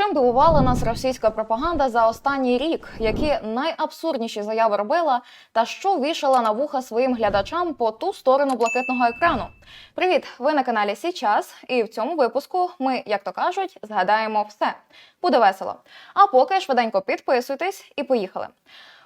Чим дивувала нас російська пропаганда за останній рік, які найабсурдніші заяви робила, та що вішала на вуха своїм глядачам по ту сторону блакитного екрану? Привіт! Ви на каналі Січас, і в цьому випуску ми, як то кажуть, згадаємо все. Буде весело. А поки швиденько підписуйтесь і поїхали.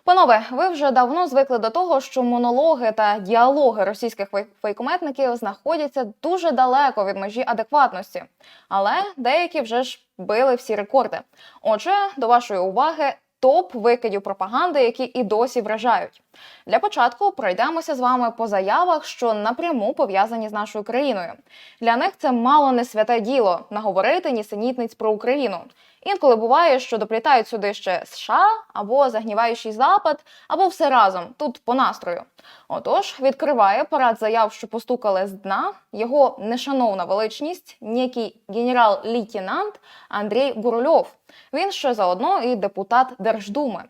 Панове, ви вже давно звикли до того, що монологи та діалоги російських фейкометників знаходяться дуже далеко від межі адекватності, але деякі вже ж били всі рекорди. Отже, до вашої уваги топ викидів пропаганди, які і досі вражають. Для початку пройдемося з вами по заявах, що напряму пов'язані з нашою країною. Для них це мало не святе діло наговорити нісенітниць про Україну. Інколи буває, що доплітають сюди ще США або загніваючий запад, або все разом тут по настрою. Отож, відкриває парад заяв, що постукали з дна його нешановна величність, некий генерал-лейтенант Андрій Бурульов. Він ще заодно і депутат Держдуми.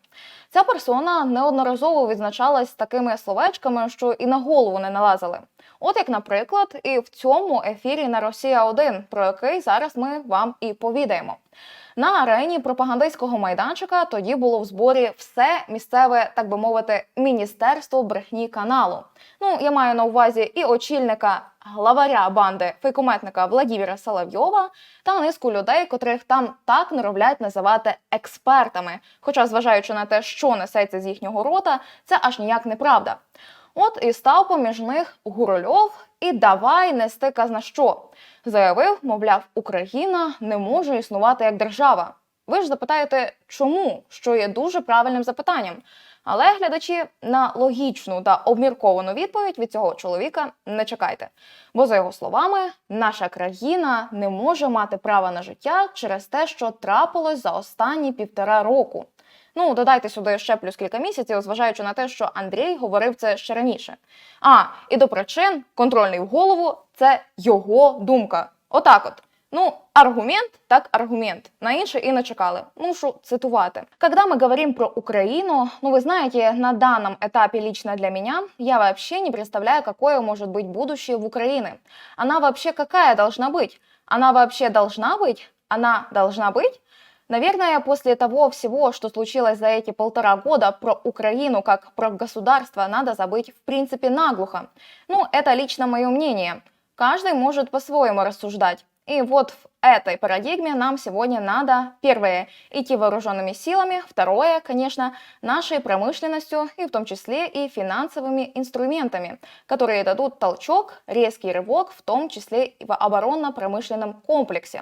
Ця персона неодноразово відзначалась такими словечками, що і на голову не налазили. От як, наприклад, і в цьому ефірі на Росія 1 про який зараз ми вам і повідаємо. На арені пропагандистського майданчика тоді було в зборі все місцеве, так би мовити, міністерство брехні каналу. Ну, я маю на увазі і очільника главаря банди фейкометника Владіміра Соловйова та низку людей, котрих там так норовлять називати експертами. Хоча, зважаючи на те, що несеться з їхнього рота, це аж ніяк неправда. От і став поміж них Гурольов і давай нести казна що. Заявив, мовляв, Україна не може існувати як держава. Ви ж запитаєте, чому? Що є дуже правильним запитанням. Але глядачі на логічну та обмірковану відповідь від цього чоловіка не чекайте. Бо, за його словами, наша країна не може мати права на життя через те, що трапилось за останні півтора року. Ну, додайте сюди ще плюс кілька місяців, зважаючи на те, що Андрій говорив це ще раніше. А, і до причин контрольний в голову це його думка. Отак от. Ну, аргумент так аргумент. На інше і не чекали. Мушу цитувати. Когда мы говорим про Украину, ну вы знаете, на данном этапе лично для меня я вообще не представляю, какое может быть будущее в Украины. Она вообще какая должна быть? Она вообще должна быть? Она должна быть? Наверное, после того всего, что случилось за эти полтора года про Украину как про государство, надо забыть в принципе наглухо. Ну, это лично мое мнение. Каждый может по-своему рассуждать. И вот в этой парадигме нам сегодня надо, первое, идти вооруженными силами, второе, конечно, нашей промышленностью и в том числе и финансовыми инструментами, которые дадут толчок, резкий рывок, в том числе и в оборонно-промышленном комплексі.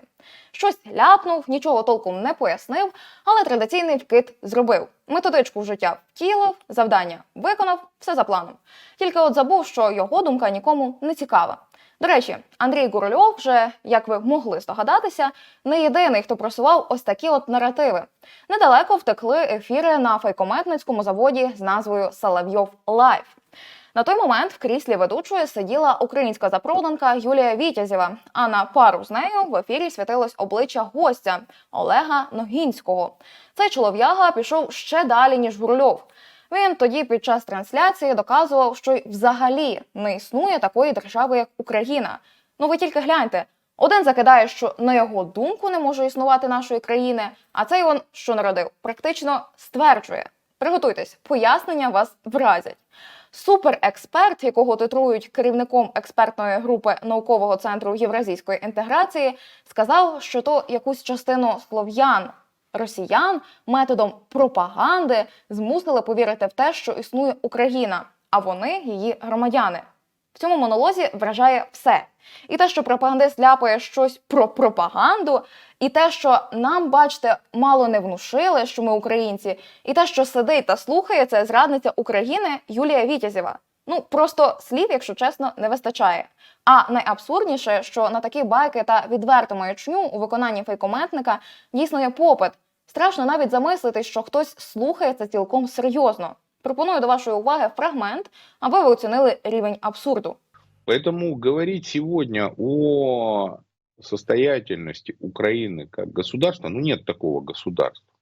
Щось ляпнув, нічого толком не пояснив, але традиційний вкид зробив. Методичку в життя втілив, завдання виконав, все за планом. Тільки от забув, що його думка нікому не цікава. До речі, Андрій Гурольов вже, як ви могли здогадатися, не єдиний, хто просував ось такі от наративи. Недалеко втекли ефіри на фейкометницькому заводі з назвою Соловйов Лайф. На той момент в кріслі ведучої сиділа українська запроданка Юлія Вітязєва, а на пару з нею в ефірі світилось обличчя гостя Олега Ногінського. Цей чолов'яга пішов ще далі, ніж Гурольов. Він тоді під час трансляції доказував, що й взагалі не існує такої держави, як Україна. Ну ви тільки гляньте. Один закидає, що на його думку не може існувати нашої країни, а цей он, що народив, практично стверджує. Приготуйтесь, пояснення вас вразять. Суперексперт, якого титрують керівником експертної групи наукового центру євразійської інтеграції, сказав, що то якусь частину слов'ян, росіян методом пропаганди змусили повірити в те, що існує Україна, а вони її громадяни. В цьому монолозі вражає все. І те, що пропагандист ляпає щось про пропаганду, і те, що нам, бачите, мало не внушили, що ми українці, і те, що сидить та слухає, це зрадниця України Юлія Вітязєва. Ну просто слів, якщо чесно, не вистачає. А найабсурдніше, що на такі байки та відверту маячню у виконанні фейкометника дійсно є попит. Страшно навіть замислитись, що хтось слухає це цілком серйозно. Пропоную до вашої уваги фрагмент, аби ви оцінили рівень абсурду. Поэтому говорить сегодня о состоятельности Украины как государства, ну нет такого государства.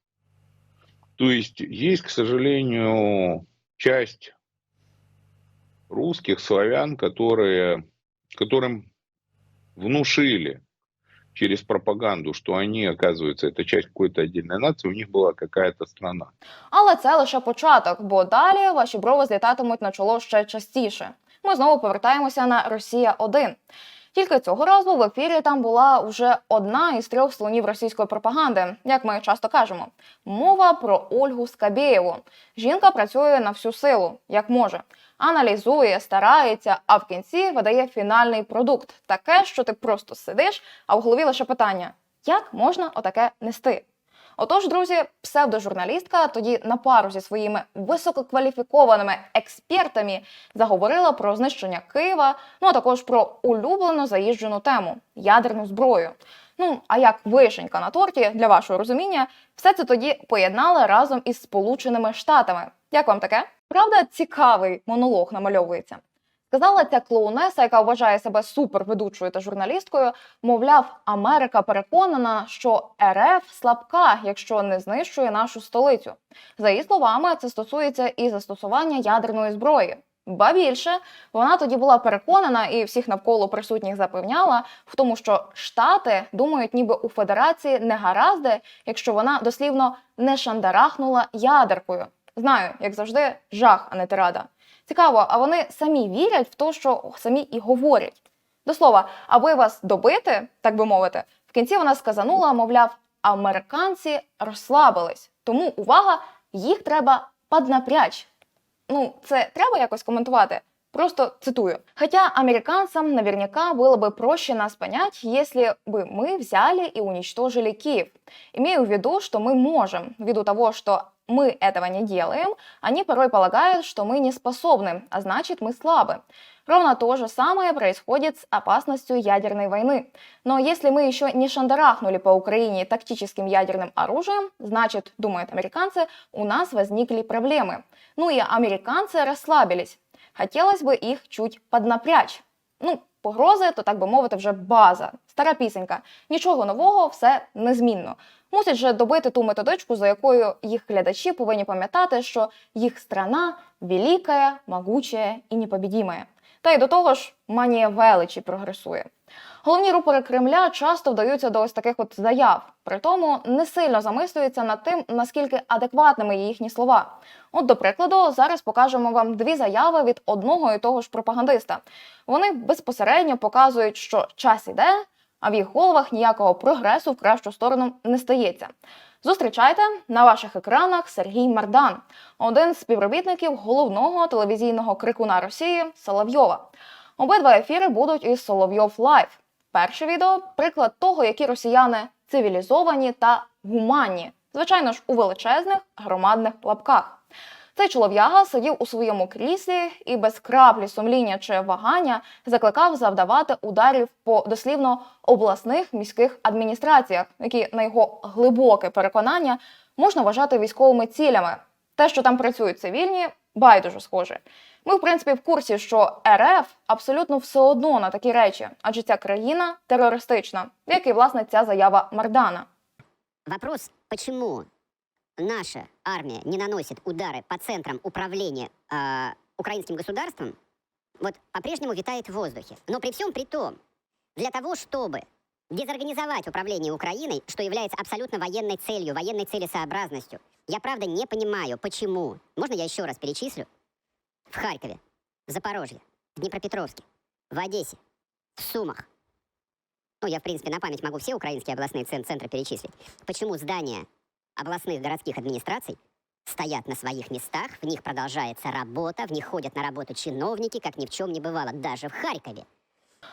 То есть есть, к сожалению, часть русских славян, которые, которым внушили через пропаганду, что они, оказывается, это часть какой-то отдельной нации, у них была какая-то страна. Але це лише початок, бо далі ваші брови злітатимуть на чоло ще частіше. Ми знову повертаємося на Росія 1 тільки цього разу в ефірі там була вже одна із трьох слонів російської пропаганди, як ми часто кажемо. Мова про Ольгу Скабєєву. Жінка працює на всю силу, як може. Аналізує, старається, а в кінці видає фінальний продукт. Таке, що ти просто сидиш, а в голові лише питання: як можна отаке нести? Отож, друзі, псевдожурналістка тоді на пару зі своїми висококваліфікованими експертами заговорила про знищення Києва, ну а також про улюблену заїжджену тему ядерну зброю. Ну а як вишенька на торті для вашого розуміння, все це тоді поєднали разом із Сполученими Штатами. Як вам таке? Правда, цікавий монолог намальовується. Сказала ця клоунеса, яка вважає себе суперведучою та журналісткою, Мовляв, Америка переконана, що РФ слабка, якщо не знищує нашу столицю. За її словами, це стосується і застосування ядерної зброї. Ба більше вона тоді була переконана і всіх навколо присутніх запевняла в тому, що Штати думають, ніби у Федерації не гаразди, якщо вона дослівно не шандарахнула ядеркою. Знаю, як завжди, жах, а не тирада. Цікаво, а вони самі вірять в те, що самі і говорять. До слова, аби вас добити, так би мовити, в кінці вона сказанула, мовляв, американці розслабились. Тому увага, їх треба поднапрячь. Ну, це треба якось коментувати. Просто цитую. Хотя американцам наверняка было бы проще нас понять, если бы мы взяли и уничтожили Киев. Имею в виду, что мы можем, ввиду того, что мы этого не делаем, они порой полагают, что мы не способны, а значит мы слабы. Ровно то же самое происходит с опасностью ядерной войны. Но если мы еще не шандарахнули по Украине тактическим ядерным оружием, значит, думают американцы, у нас возникли проблемы. Ну и американцы расслабились. Хотілося б їх чуть поднапрячь. Ну, погрози, то так би мовити, вже база, стара пісенька. Нічого нового, все незмінно. Мусять же добити ту методичку, за якою їх глядачі повинні пам'ятати, що їх страна велика, могуча і непобідімая. Та й до того ж, манія величі прогресує. Головні рупори Кремля часто вдаються до ось таких от заяв, при тому не сильно замислюються над тим, наскільки адекватними є їхні слова. От, до прикладу, зараз покажемо вам дві заяви від одного і того ж пропагандиста. Вони безпосередньо показують, що час іде, а в їх головах ніякого прогресу в кращу сторону не стається. Зустрічайте на ваших екранах Сергій Мардан, один з співробітників головного телевізійного крикуна Росії Соловйова. Обидва ефіри будуть із Соловйов Лайв. Перше відео приклад того, які росіяни цивілізовані та гуманні, звичайно ж, у величезних громадних лапках. Цей чолов'яга сидів у своєму кріслі і без краплі сумління чи вагання закликав завдавати ударів по дослівно обласних міських адміністраціях, які на його глибоке переконання можна вважати військовими цілями. Те, що там працюють цивільні, байдуже схоже. Ми, в принципі, в курсі, що РФ абсолютно все одно на такі речі, адже ця країна терористична, як і власне ця заява Мардана. Вопрос, почему наша армия не наносит удары по центрам управления э, украинским государством, вот по-прежнему витает в воздухе. Но при всем при том, для того, чтобы дезорганизовать управление Украиной, что является абсолютно военной целью, военной целесообразностью, я правда не понимаю, почему. Можно я еще раз перечислю? В Харькове, в Запорожье, в Днепропетровске, в Одессе, в Сумах. Ну, я, в принципе, на память могу все украинские областные цен- центры перечислить. Почему здания областных городских администраций стоят на своих местах, в них продолжается работа, в них ходят на работу чиновники, как ни в чем не бывало, даже в Харькове.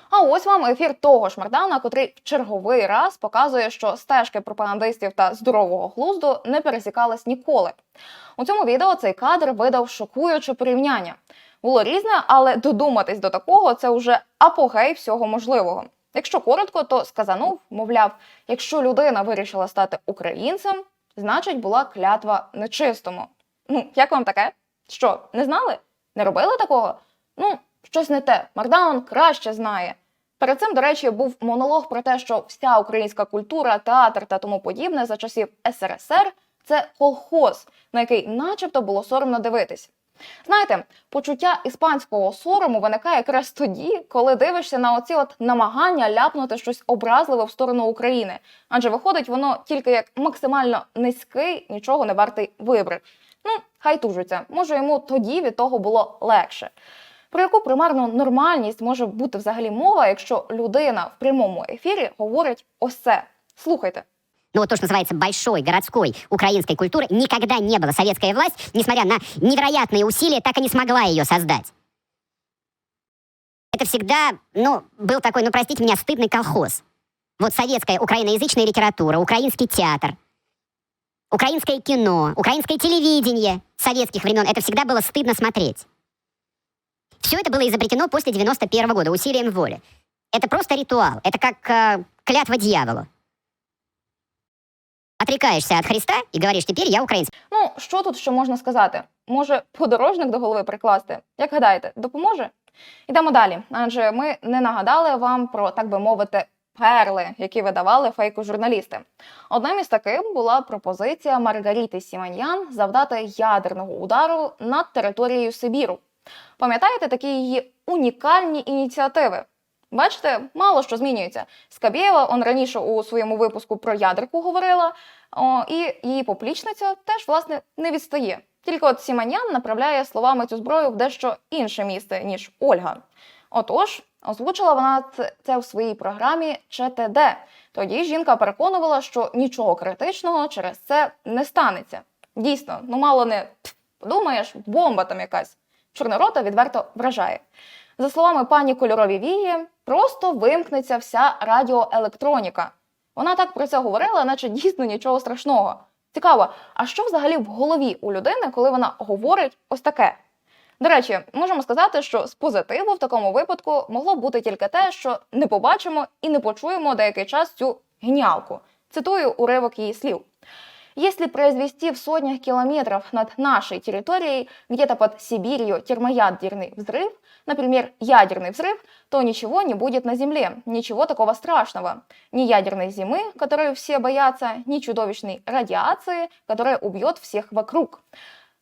А ось вам ефір того ж Мардана, котрий в черговий раз показує, що стежки пропагандистів та здорового глузду не пересікались ніколи. У цьому відео цей кадр видав шокуюче порівняння. Було різне, але додуматись до такого це вже апогей всього можливого. Якщо коротко, то сказанув, мовляв, якщо людина вирішила стати українцем, значить була клятва нечистому. Ну, як вам таке? Що, не знали? Не робили такого? Ну, щось не те. Мардаун краще знає. Перед цим, до речі, був монолог про те, що вся українська культура, театр та тому подібне за часів СРСР це колхоз, на який, начебто, було соромно дивитись. Знаєте, почуття іспанського сорому виникає якраз тоді, коли дивишся на оці от намагання ляпнути щось образливе в сторону України, адже виходить воно тільки як максимально низький, нічого не вартий вибрик. Ну, хай тужиться. Може, йому тоді від того було легше. Про яку примарну нормальність може бути взагалі мова, якщо людина в прямому ефірі говорить ось це? Слухайте. Ну вот то, что называется большой городской украинской культуры, никогда не было. Советская власть, несмотря на невероятные усилия, так и не смогла ее создать. Это всегда, ну, был такой, ну, простите меня, стыдный колхоз. Вот советская украиноязычная литература, украинский театр, украинское кино, украинское телевидение советских времен. Это всегда было стыдно смотреть. Все это было изобретено после 91 года усилием воли. Это просто ритуал. Это как э, клятва дьяволу. Отрекаешься от Христа и говоришь, теперь я украинец. Ну, що тут ще можна сказати? Може, подорожник до голови прикласти? Як гадаєте, допоможе? Йдемо далі, адже ми не нагадали вам про, так би мовити, перли, які видавали фейку журналісти. Одним із таких була пропозиція Маргаріти Сіманьян завдати ядерного удару над територією Сибіру. Пам'ятаєте такі її унікальні ініціативи? Бачите, мало що змінюється. Скабєєва он раніше у своєму випуску про ядерку говорила, о, і її поплічниця теж власне не відстає. Тільки от Сіманян направляє словами цю зброю в дещо інше місце, ніж Ольга. Отож, озвучила вона це- в своїй програмі ЧТД. Тоді жінка переконувала, що нічого критичного через це не станеться. Дійсно, ну мало не «Пф, подумаєш, бомба там якась. Чорнорота відверто вражає. За словами пані Кольорові Вії, просто вимкнеться вся радіоелектроніка. Вона так про це говорила, наче дійсно нічого страшного. Цікаво, а що взагалі в голові у людини, коли вона говорить ось таке? До речі, можемо сказати, що з позитиву в такому випадку могло бути тільки те, що не побачимо і не почуємо деякий час цю геніалку. Цитую уривок її слів. Если произвести в сотнях километров над нашей территорией, где-то под Сибирью, термоядерный взрыв, например, ядерный взрыв, то ничего не будет на Земле, ничего такого страшного. Ни ядерной зимы, которую все боятся, ни чудовищной радиации, которая убьет всех вокруг.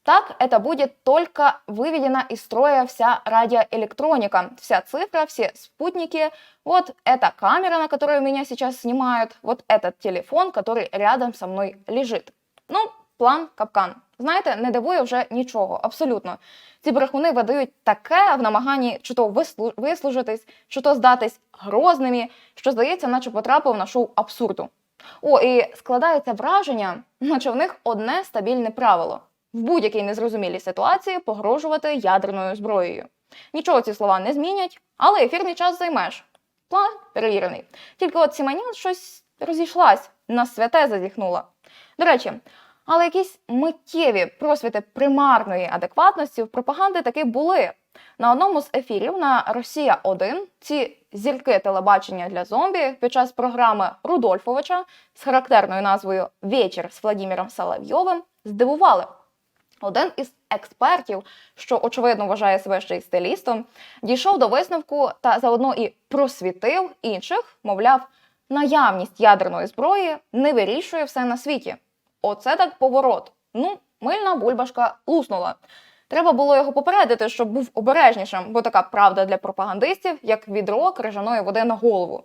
Так это будет только выведена из строя вся радиоэлектроника, вся цифра, все спутники. Вот эта камера, на которую меня сейчас снимают, вот этот телефон, который рядом со мной лежит. Ну, план капкан. Знаєте, не дивує вже нічого, абсолютно. Ці брехуни видають таке в намаганні чи то вислу- вислужитись, чи то здатись грозними, що здається, наче потрапив на шоу абсурду. О, і складається враження, наче в них одне стабільне правило в будь-якій незрозумілій ситуації погрожувати ядерною зброєю. Нічого ці слова не змінять, але ефірний час займеш. План перевірений. Тільки от Сіманян щось розійшлась, на святе зазіхнула. До речі, але якісь миттєві просвіти примарної адекватності в пропаганди таки були. На одному з ефірів на Росія 1 ці зірки телебачення для зомбі під час програми Рудольфовича з характерною назвою Вечір з Владимиром Соловйовим здивували. Один із експертів, що очевидно вважає себе ще й стилістом, дійшов до висновку та заодно і просвітив інших, мовляв, наявність ядерної зброї не вирішує все на світі. Оце так поворот. Ну, мильна бульбашка луснула. Треба було його попередити, щоб був обережнішим, бо така правда для пропагандистів, як відро крижаної води на голову.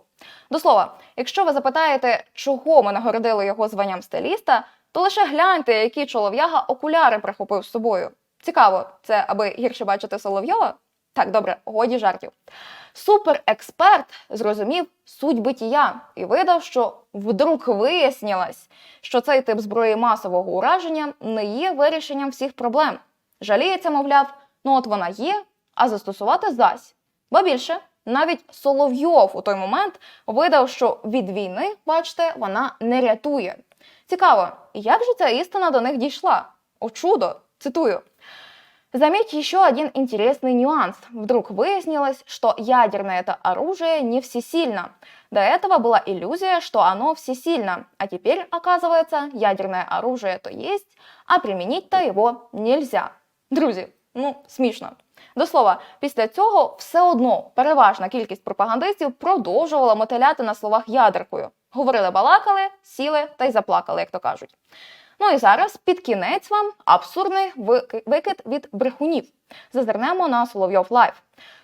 До слова, якщо ви запитаєте, чого ми нагородили його званням стиліста, то лише гляньте, які чолов'яга окуляри прихопив з собою. Цікаво, це аби гірше бачити Соловйова? Так, добре, годі жартів. Суперексперт зрозумів суть битія і видав, що вдруг вияснилось, що цей тип зброї масового ураження не є вирішенням всіх проблем. Жаліється, мовляв, ну от вона є, а застосувати зась. Ба більше, навіть Соловйов у той момент видав, що від війни, бачите, вона не рятує. Цікаво, як же ця істина до них дійшла? О чудо! Цитую. Заметь еще один интересный нюанс. Вдруг выяснилось, что ядерное это оружие не всесильно. До этого была иллюзия, что оно всесильно, а теперь, оказывается, ядерное оружие то есть, а применить-то его нельзя. Друзі, ну смішно. До слова, після цього все одно переважна кількість пропагандистів продовжувала мотиляти на словах ядеркою. Говорили, балакали, сіли та й заплакали, як то кажуть. Ну і зараз під кінець вам абсурдний викид від брехунів. Зазирнемо на Соловйов Лайв.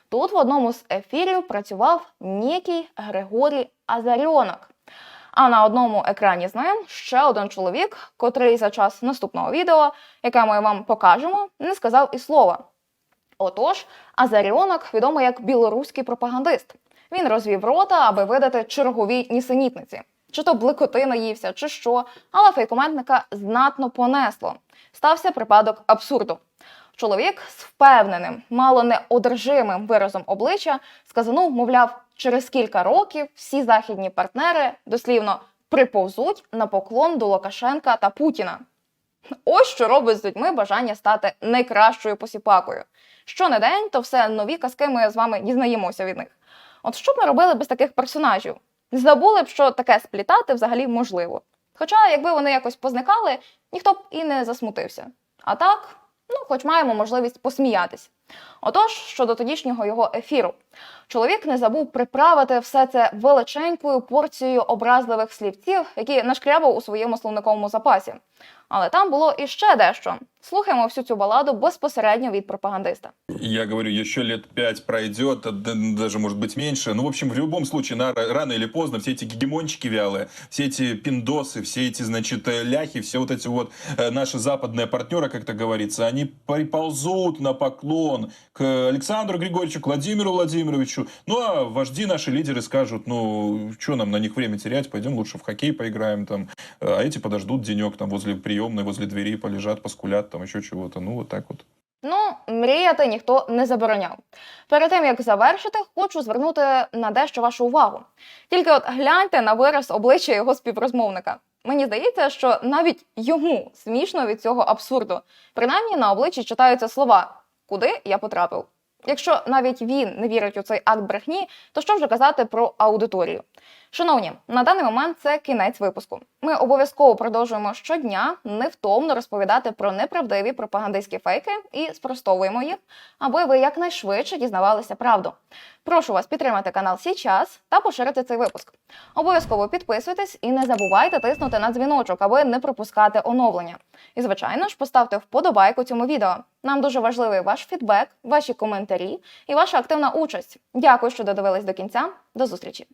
Тут в одному з ефірів працював некий Григорій Азарьонок. А на одному екрані з ним ще один чоловік, котрий за час наступного відео, яке ми вам покажемо, не сказав і слова. Отож, Азаріонок відомий як білоруський пропагандист. Він розвів рота, аби видати чергові нісенітниці. Чи то блекоти наївся, чи що, але фейкометника знатно понесло. Стався припадок абсурду. Чоловік з впевненим, мало не одержимим виразом обличчя сказанув, мовляв, через кілька років всі західні партнери дослівно приповзуть на поклон до Лукашенка та Путіна. Ось що робить з людьми бажання стати найкращою посіпакою. Що не день, то все нові казки ми з вами дізнаємося від них. От що б ми робили без таких персонажів? Забули б, що таке сплітати взагалі можливо. Хоча, якби вони якось позникали, ніхто б і не засмутився. А так, ну, хоч маємо можливість посміятись. Отож, щодо тодішнього його ефіру, чоловік не забув приправити все це величенькою порцією образливих слівців, які нашкрябав у своєму словниковому запасі. Але там було іще дещо. Слухаємо всю цю баладу безпосередньо від пропагандиста. Я говорю, еще лет пять пройдет, а д- даже может быть меньше. Ну, в общем, в любом случае, на- рано или поздно все эти гегемончики вялые, все эти пиндосы, все эти, значит, э, ляхи, все вот эти вот э, наши западные партнеры, как то говорится, они приползут на поклон к Александру Григорьевичу, к Владимиру Владимировичу. Ну, а вожди наши лидеры скажут, ну, что нам на них время терять, пойдем лучше в хоккей поиграем там. А эти подождут денек там возле приемной, возле двери, полежат, поскулят, там еще чего-то. Ну, вот так вот. Ну, мріяти ніхто не забороняв. Перед тим як завершити, хочу звернути на дещо вашу увагу. Тільки от гляньте на вираз обличчя його співрозмовника. Мені здається, що навіть йому смішно від цього абсурду. Принаймні на обличчі читаються слова Куди я потрапив? Якщо навіть він не вірить у цей акт брехні, то що вже казати про аудиторію? Шановні, на даний момент це кінець випуску. Ми обов'язково продовжуємо щодня невтомно розповідати про неправдиві пропагандистські фейки і спростовуємо їх, аби ви якнайшвидше дізнавалися правду. Прошу вас підтримати канал Січас та поширити цей випуск. Обов'язково підписуйтесь і не забувайте тиснути на дзвіночок, аби не пропускати оновлення. І, звичайно ж, поставте вподобайку цьому відео. Нам дуже важливий ваш фідбек, ваші коментарі і ваша активна участь. Дякую, що додивились до кінця. До зустрічі!